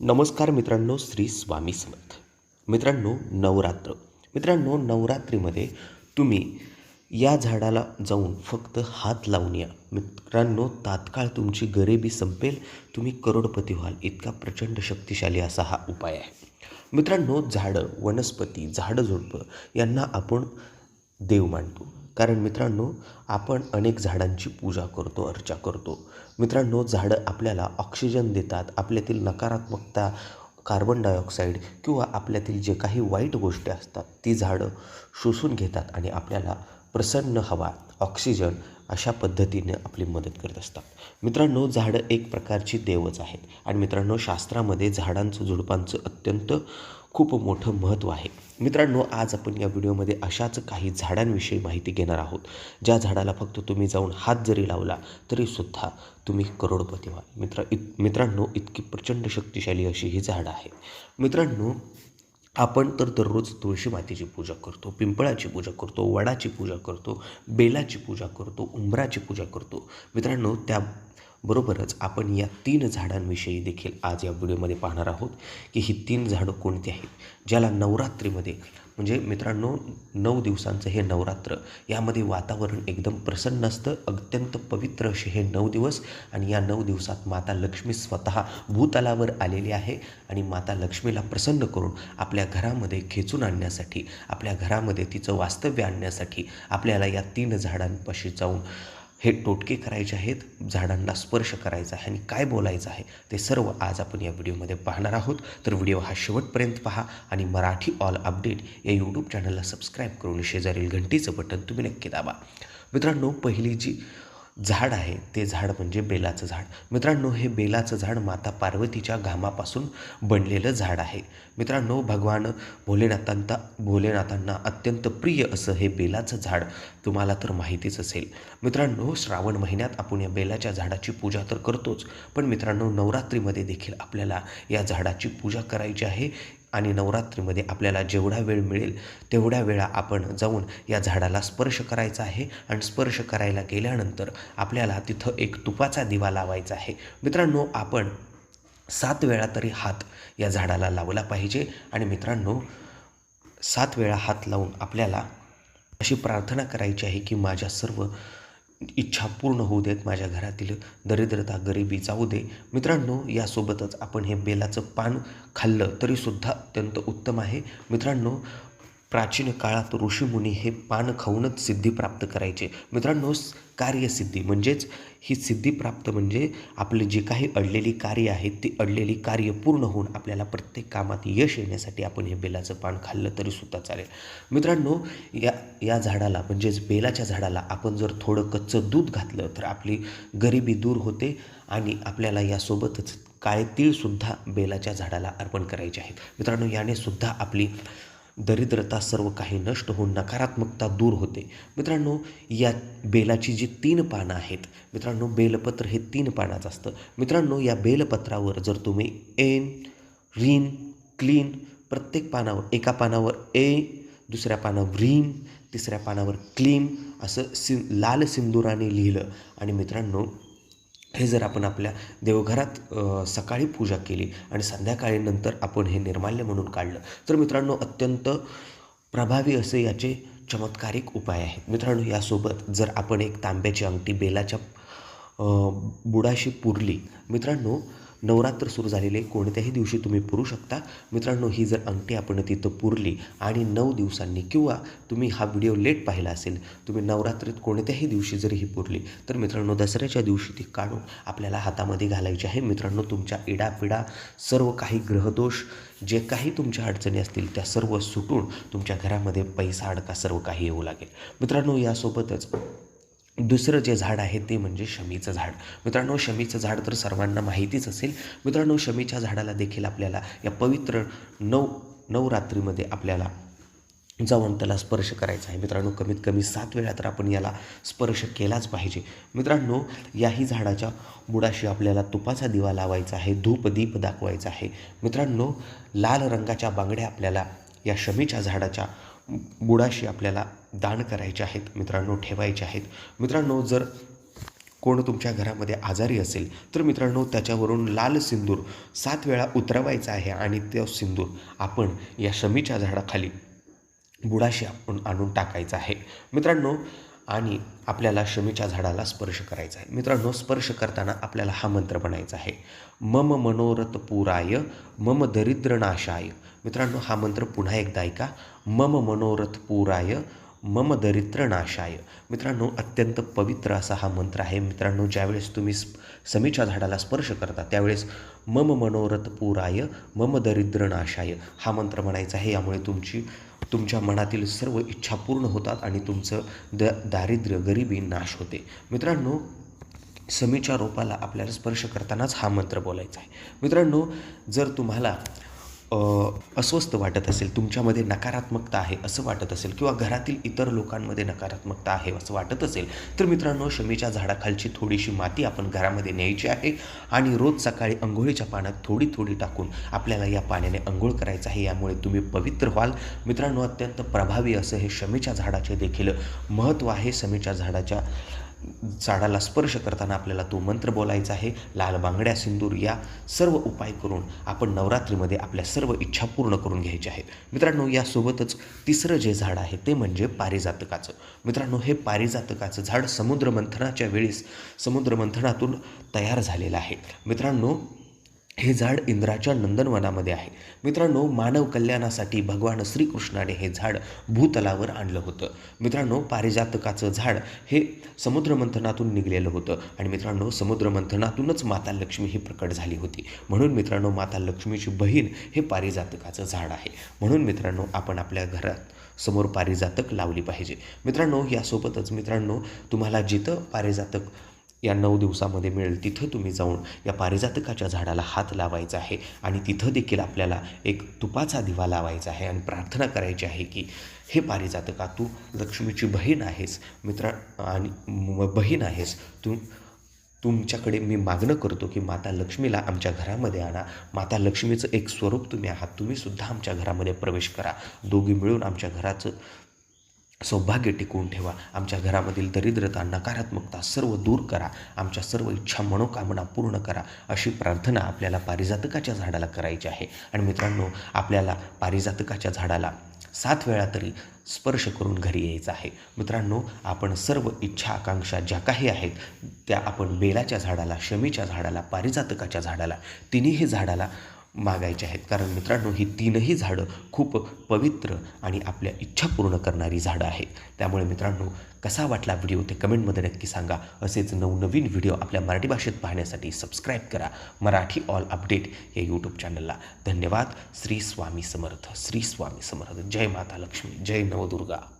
नमस्कार मित्रांनो श्री स्वामी समर्थ. मित्रांनो नवरात्र. मित्रांनो नवरात्रीमध्ये तुम्ही या झाडाला जाऊन फक्त हात लावून या. मित्रांनो तात्काळ तुमची गरिबी संपेल तुम्ही करोडपती व्हाल. इतका प्रचंड शक्तिशाली असा हा उपाय आहे. मित्रांनो झाडं वनस्पती झाडं झुडपं यांना आपण देव मानतो. कारण मित्रांनो आपण अनेक झाडांची पूजा करतो अर्चा करतो. मित्रांनो झाडं आपल्याला ऑक्सिजन देतात आपल्यातील नकारात्मकता कार्बन डायऑक्साईड किंवा आपल्यातील जे काही वाईट गोष्टी असतात ती झाडं शोषून घेतात आणि आपल्याला प्रसन्न हवा ऑक्सिजन अशा पद्धतीने आपली मदत करत असतात. मित्रांनो झाडं एक प्रकारची देवच आहेत. आणि मित्रांनो शास्त्रामध्ये झाडांचं झुडपांचं अत्यंत खूप मोठं महत्त्व आहे. मित्रांनो आज आपण या व्हिडिओमध्ये अशाच काही झाडांविषयी माहिती घेणार आहोत. ज्या झाडाला फक्त तुम्ही जाऊन हात जरी लावला तरीसुद्धा तुम्ही करोडपती व्हाल. मित्र इत मित्रांनो इतकी प्रचंड शक्तिशाली अशी ही झाडं आहेत. मित्रांनो आपण तर दररोज तुळशी मातेची पूजा करतो पिंपळाची पूजा करतो वडाची पूजा करतो बेलाची पूजा करतो उंबराची पूजा करतो. मित्रांनो त्या बरोबरच आपण या तीन झाडांविषयी देखील आज या व्हिडिओमध्ये पाहणार आहोत की ही तीन झाडं कोणती आहेत ज्याला नवरात्रीमध्ये म्हणजे मित्रांनो नऊ दिवसांचं हे नवरात्र यामध्ये वातावरण एकदम प्रसन्न असतं अत्यंत पवित्र असे हे नऊ दिवस आणि या नऊ दिवसात माता लक्ष्मी स्वतः भूतलावर आलेली आहे आणि माता लक्ष्मीला प्रसन्न करून आपल्या घरामध्ये खेचून आणण्यासाठी आपल्या घरामध्ये तिचं वास्तव्य आणण्यासाठी आपल्याला या तीन झाडांपाशी जाऊन हे टोटके करायचे आहेत झाडांना स्पर्श करायचा आहे आणि काय बोलायचं आहे ते सर्व आज आपण या व्हिडिओमध्ये पाहणार आहोत. तर व्हिडिओ हा शेवटपर्यंत पहा आणि मराठी ऑल अपडेट या यूट्यूब चॅनलला सबस्क्राईब करून शेजारील घंटीचं बटन तुम्ही नक्की दाबा. मित्रांनो पहिली जी झाड आहे ते झाड म्हणजे बेलाचं झाड. मित्रांनो हे बेलाचं झाड माता पार्वतीच्या घामापासून बनलेलं झाड आहे. मित्रांनो भगवान भोलेनाथांता भोलेनाथांना अत्यंत प्रिय असं हे बेलाचं झाड तुम्हाला तर माहितीच असेल. मित्रांनो श्रावण महिन्यात आपण या बेलाच्या झाडाची पूजा तर करतोच पण मित्रांनो नवरात्रीमध्ये देखील आपल्याला या झाडाची पूजा करायची आहे. आणि नवरात्रीमध्ये आपल्याला जेवढा वेळ मिळेल तेवढ्या वेळा आपण जाऊन या झाडाला स्पर्श करायचा आहे. आणि स्पर्श करायला गेल्यानंतर आपल्याला तिथं एक तुपाचा दिवा लावायचा आहे. मित्रांनो आपण सात वेळा तरी हात या झाडाला लावला पाहिजे. आणि मित्रांनो सात वेळा हात लावून आपल्याला अशी प्रार्थना करायची आहे की माझ्या सर्व इच्छा पूर्ण होऊ देत माझ्या घरातील दरिद्रता गरिबी जाऊ दे. मित्रांनो यासोबतच आपण हे बेलाचं पान खाल्लं तरीसुद्धा अत्यंत उत्तम आहे. मित्रांनो प्राचीन काळात ऋषीमुनी हे पान खाऊनच सिद्धी प्राप्त करायचे. मित्रांनो कार्यसिद्धी म्हणजेच ही सिद्धी प्राप्त म्हणजे आपले जे काही अडलेली कार्य आहेत ती अडलेली कार्य पूर्ण होऊन आपल्याला प्रत्येक कामात यश येण्यासाठी आपण हे बेलाचं पान खाल्लं तरीसुद्धा चालेल. मित्रांनो या या झाडाला म्हणजेच बेलाच्या झाडाला आपण जर थोडं कच्चं दूध घातलं तर आपली गरिबी दूर होते आणि आपल्याला यासोबतच काळे तीळसुद्धा बेलाच्या झाडाला अर्पण करायचे आहेत. मित्रांनो याने सुद्धा आपली दरिद्रता सर्व काही नष्ट होऊन नकारात्मकता दूर होते. मित्रांनो या बेलाची जी तीन पानं आहेत मित्रांनो बेलपत्र हे तीन पानाचं असतं. मित्रांनो या बेलपत्रावर जर तुम्ही एन रीन क्लीन प्रत्येक पानावर एका पानावर ए दुसऱ्या पानावर रीम तिसऱ्या पानावर क्लीम असं सि लाल सिंदुराने लिहिलं. आणि मित्रांनो हे जर आपण आपल्या देवघरात सकाळी पूजा केली आणि संध्याकाळी नंतर आपण हे निर्माल्य म्हणून काढलं तर मित्रांनो अत्यंत प्रभावी असे याचे चमत्कारिक उपाय आहेत. मित्रांनो यासोबत जर आपण एक तांब्याची अंगठी बेलाच्या बुडाशी पुरली मित्रांनो नवरात्र सुरू झालेले कोणत्याही दिवशी तुम्ही पुरू शकता. मित्रांनो ही जर अंगठी आपण तिथं पुरली आणि नऊ दिवसांनी किंवा तुम्ही हा व्हिडिओ लेट पाहिला असेल तुम्ही नवरात्रीत कोणत्याही दिवशी जर ही पुरली तर मित्रांनो दसऱ्याच्या दिवशी ती काढून आपल्याला हातामध्ये घालायची आहे. मित्रांनो तुमच्या इडापिडा सर्व काही ग्रहदोष जे काही तुमच्या अडचणी असतील त्या सर्व सुटून तुमच्या घरामध्ये पैसा अडका सर्व काही येऊ लागेल. मित्रांनो यासोबतच दुसरं जे झाड आहे ते म्हणजे शमीचं झाड. मित्रांनो शमीचं झाड तर सर्वांना माहितीच असेल. मित्रांनो शमीच्या झाडाला देखील आपल्याला या पवित्र नऊ नवरात्रीमध्ये आपल्याला जाऊन त्याला स्पर्श करायचा आहे. मित्रांनो कमीत कमी सात वेळा तर आपण याला स्पर्श केलाच पाहिजे. मित्रांनो याही झाडाच्या बुडाशी आपल्याला तुपाचा दिवा लावायचा आहे धूप दीप दाखवायचा आहे. मित्रांनो लाल रंगाच्या बांगड्या आपल्याला या शमीच्या झाडाच्या बुडाशी आपल्याला दान करायचे आहेत मित्रांनो ठेवायचे आहेत. मित्रांनो जर कोण तुमच्या घरामध्ये आजारी असेल तर मित्रांनो त्याच्यावरून लाल सिंदूर सात वेळा उतरवायचा आहे आणि तो सिंदूर आपण या शमीच्या झाडाखाली बुडाशी आपण आणून टाकायचा आहे. मित्रांनो आणि आपल्याला शमीच्या झाडाला स्पर्श करायचा आहे. मित्रांनो स्पर्श करताना आपल्याला हा मंत्र बनायचा आहे. मम मनोरथ पुराय मम दरिद्र नाशाय. मित्रांनो हा मंत्र पुन्हा एकदा ऐका. मम मनोरथ पुराय मम दरिद्रनाशाय. मित्रांनो अत्यंत पवित्र असा हा मंत्र आहे. मित्रांनो ज्यावेळेस तुम्ही स्प समीच्या झाडाला स्पर्श करता त्यावेळेस मम मनोरथ पुराय मम दरिद्र नाशाय हा मंत्र म्हणायचा आहे. यामुळे तुमची तुमच्या मनातील सर्व इच्छा पूर्ण होतात आणि तुमचं द दारिद्र्य गरिबी नाश होते. मित्रांनो समीच्या रोपाला आपल्याला स्पर्श करतानाच हा मंत्र बोलायचा आहे. मित्रांनो जर तुम्हाला अस्वस्थ वाटत असेल तुमच्यामध्ये नकारात्मकता आहे असं वाटत असेल किंवा घरातील इतर लोकांमध्ये नकारात्मकता आहे असं वाटत असेल तर मित्रांनो शमीच्या झाडाखालची थोडीशी माती आपण घरामध्ये न्यायची आहे आणि रोज सकाळी अंघोळीच्या पाण्यात थोडी थोडी टाकून आपल्याला या पाण्याने अंघोळ करायचं आहे यामुळे तुम्ही पवित्र व्हाल. मित्रांनो अत्यंत प्रभावी असं हे शमीच्या झाडाचे देखील महत्त्व आहे. शमीच्या झाडाच्या झाडाला स्पर्श करताना आपल्याला तो मंत्र बोलायचा आहे लाल बांगड्या सिंदूर या सर्व उपाय करून आपण नवरात्रीमध्ये आपल्या सर्व इच्छा पूर्ण करून घ्यायच्या आहेत. मित्रांनो यासोबतच तिसरं जे झाड आहे ते म्हणजे पारिजातकाचं. मित्रांनो हे पारिजातकाचं झाड समुद्रमंथनाच्या वेळेस समुद्रमंथनातून तयार झालेलं आहे. मित्रांनो हे झाड इंद्राच्या नंदनवनामध्ये आहे. मित्रांनो मानव कल्याणासाठी भगवान श्रीकृष्णाने हे झाड भूतलावर आणलं होतं. मित्रांनो पारिजातकाचं झाड हे समुद्रमंथनातून निघलेलं होतं आणि मित्रांनो समुद्रमंथनातूनच माता लक्ष्मी ही प्रकट झाली होती. म्हणून मित्रांनो माता लक्ष्मीची बहीण हे पारिजातकाचं झाड आहे. म्हणून मित्रांनो आपण आपल्या घरात समोर पारिजातक लावली पाहिजे. मित्रांनो यासोबतच मित्रांनो तुम्हाला जिथं पारिजातक या नऊ दिवसामध्ये मिळेल. तिथं तुम्ही जाऊन या पारिजातकाच्या झाडाला हात लावायचा आहे आणि तिथं देखील आपल्याला एक तुपाचा दिवा लावायचा आहे आणि प्रार्थना करायची आहे की हे पारिजातका तू लक्ष्मीची बहीण आहेस. मित्र आणि बहीण आहेस. तू तुमच्याकडे मी मागणं करतो की माता लक्ष्मीला आमच्या घरामध्ये आणा. माता लक्ष्मीचं एक स्वरूप तुम्ही आहात. तुम्हीसुद्धा आमच्या घरामध्ये प्रवेश करा. दोघी मिळून आमच्या घराचं सौभाग्य टिकवून ठेवा. आमच्या घरामधील दरिद्रता नकारात्मकता सर्व दूर करा. आमच्या सर्व इच्छा मनोकामना पूर्ण करा. अशी प्रार्थना आपल्याला पारिजातकाच्या झाडाला करायची आहे. आणि मित्रांनो आपल्याला पारिजातकाच्या झाडाला सात वेळा तरी स्पर्श करून घरी यायचं आहे. मित्रांनो आपण सर्व इच्छा आकांक्षा ज्या काही आहेत त्या आपण बेलाच्या झाडाला शमीच्या झाडाला पारिजातकाच्या झाडाला तिन्ही झाडाला मागायचे आहेत. कारण मित्रांनो ही तीनही झाडं खूप पवित्र आणि आपल्या इच्छा पूर्ण करणारी झाडं आहेत. त्यामुळे मित्रांनो कसा वाटला व्हिडिओ ते कमेंटमध्ये नक्की सांगा. असेच नवनवीन व्हिडिओ आपल्या मराठी भाषेत पाहण्यासाठी सबस्क्राईब करा. मराठी ऑल अपडेट या यूट्यूब चॅनलला धन्यवाद. श्री स्वामी समर्थ. श्री स्वामी समर्थ. जय माता लक्ष्मी. जय नवदुर्गा.